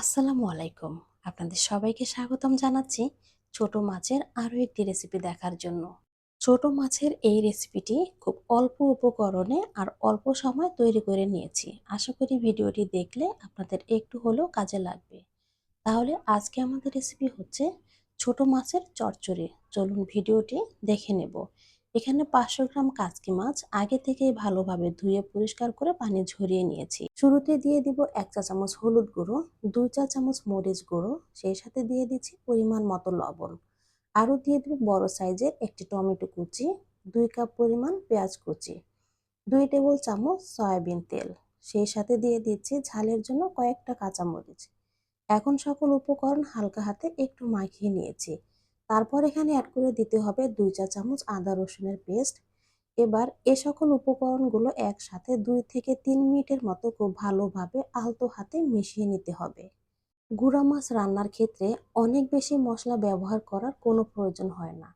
আসসালামু আলাইকুম। আপনাদের সবাইকে স্বাগতম জানাচ্ছি ছোট মাছের আরও একটি রেসিপি দেখার জন্য। ছোট মাছের এই রেসিপিটি খুব অল্প উপকরণে আর অল্প সময় তৈরি করে নিয়েছি। আশা করি ভিডিওটি দেখলে আপনাদের একটু হলেও কাজে লাগবে। তাহলে আজকে আমাদের রেসিপি হচ্ছে ছোট মাছের চচ্চড়ি। চলুন ভিডিওটি দেখে নেব। এখানে পাঁচশো গ্রাম কাচকি মাছ আগে থেকেই ভালোভাবে ধুয়ে পরিষ্কার করে পানি ঝরিয়ে নিয়েছি। শুরুতে দিয়ে দিব এক চা চামচ হলুদ গুঁড়ো, দুই চা চামচ মরিচ গুঁড়ো, সেই সাথে দিয়ে দিচ্ছি পরিমাণ মতো লবণ। আরও দিয়ে দেব বড় সাইজের একটি টমেটো কুচি, দুই কাপ পরিমাণ পেঁয়াজ কুচি, দুই টেবিল চামচ সয়াবিন তেল, সেই সাথে দিয়ে দিচ্ছি ঝালের জন্য কয়েকটা কাঁচামরিচ। এখন সকল উপকরণ হালকা হাতে একটু মাখিয়ে নিয়েছি। তারপর এখানে অ্যাড করে দিতে হবে দুই চা চামচ আদা রসুনের পেস্ট এবার এ সকল উপকরণগুলো একসাথে দুই থেকে তিন মিনিটের মতো খুব ভালোভাবে আলতো হাতে মিশিয়ে নিতে হবে। গুঁড়া মাছ রান্নার ক্ষেত্রে অনেক বেশি মশলা ব্যবহার করার কোনো প্রয়োজন হয় না।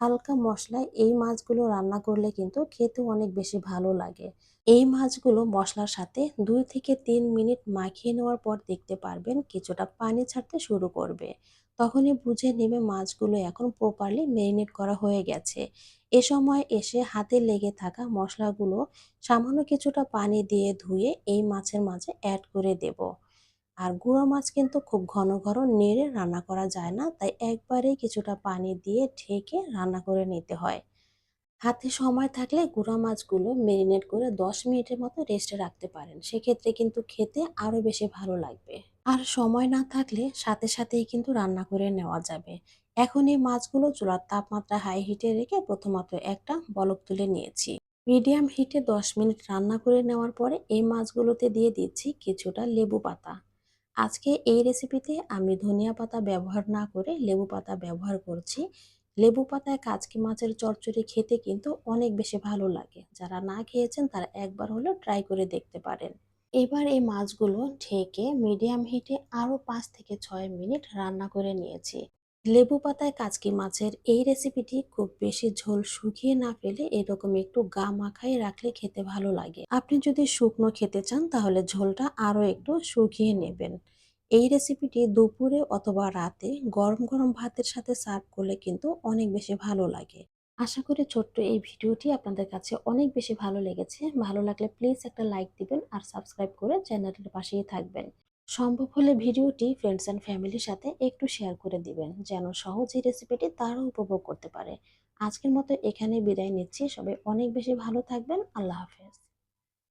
হালকা মশলায় এই মাছগুলো রান্না করলে কিন্তু খেতে অনেক বেশি ভালো লাগে। এই মাছগুলো মশলার সাথে দুই থেকে তিন মিনিট মাখিয়ে নেওয়ার পর দেখতে পারবেন কিছুটা পানি ছাড়তে শুরু করবে। তখনই বুঝে নেবে মাছগুলো এখন প্রপারলি ম্যারিনেট করা হয়ে গেছে। এ সময় এসে হাতে লেগে থাকা মশলাগুলো সামান্য কিছুটা পানি দিয়ে ধুয়ে এই মাছের মাঝে অ্যাড করে দেব। আর গুঁড়ো মাছ কিন্তু খুব ঘন ঘন নেড়ে রান্না করা যায় না, তাই একবারেই কিছুটা পানি দিয়ে ঢেকে রান্না করে নিতে হয়। হাতে সময় থাকলে গুঁড়া মাছগুলো মেরিনেট করে দশ মিনিটের মতো রেস্টে রাখতে পারেন, সেক্ষেত্রে কিন্তু খেতে আরও বেশি ভালো লাগবে। আর সময় না থাকলে সাথে সাথেই কিন্তু রান্না করে নেওয়া যাবে। এখন এই মাছগুলো চুলার তাপমাত্রা হাই হিটে রেখে প্রথমত একটা বলক তুলে নিয়েছি। মিডিয়াম হিটে দশ মিনিট রান্না করে নেওয়ার পরে এই মাছগুলোতে দিয়ে দিচ্ছি কিছুটা লেবু পাতা। আজকে এই রেসিপিতে আমি ধনিয়া পাতা ব্যবহার না করে লেবু পাতা ব্যবহার করছি। লেবু পাতায় কাচকি মাছের চচ্চড়ি খেতে কিন্তু অনেক বেশি ভালো লাগে। যারা না খেয়েছেন তারা একবার হলেও ট্রাই করে দেখতে পারেন। এবার এই মাছগুলো ঢেকে মিডিয়াম হিটে আরও পাঁচ থেকে ছয় মিনিট রান্না করে নিয়েছি। লেবু পাতায় কাচকি মাছের এই রেসিপিটি খুব বেশি ঝোল শুকিয়ে না ফেলে এরকম একটু গা মাখাই রাখলে খেতে ভালো লাগে। আপনি যদি শুকনো খেতে চান, তাহলে ঝোলটা আরও একটু শুকিয়ে নেবেন। এই রেসিপিটি দুপুরে অথবা রাতে গরম গরম ভাতের সাথে সার্ভ করলে কিন্তু অনেক বেশি ভালো লাগে। আশা করি ছোট্ট এই ভিডিওটি আপনাদের কাছে অনেক বেশি ভালো লেগেছে। ভালো লাগলে প্লিজ একটা লাইক দিবেন আর সাবস্ক্রাইব করে চ্যানেলটির পাশেই থাকবেন। সম্ভব হলে ভিডিওটি ফ্রেন্ডস অ্যান্ড ফ্যামিলির সাথে একটু শেয়ার করে দিবেন, যেন সহজেই রেসিপিটি তারও উপভোগ করতে পারে। আজকের মতো এখানে বিদায় নিচ্ছি। সবাই অনেক বেশি ভালো থাকবেন। আল্লাহ হাফেজ।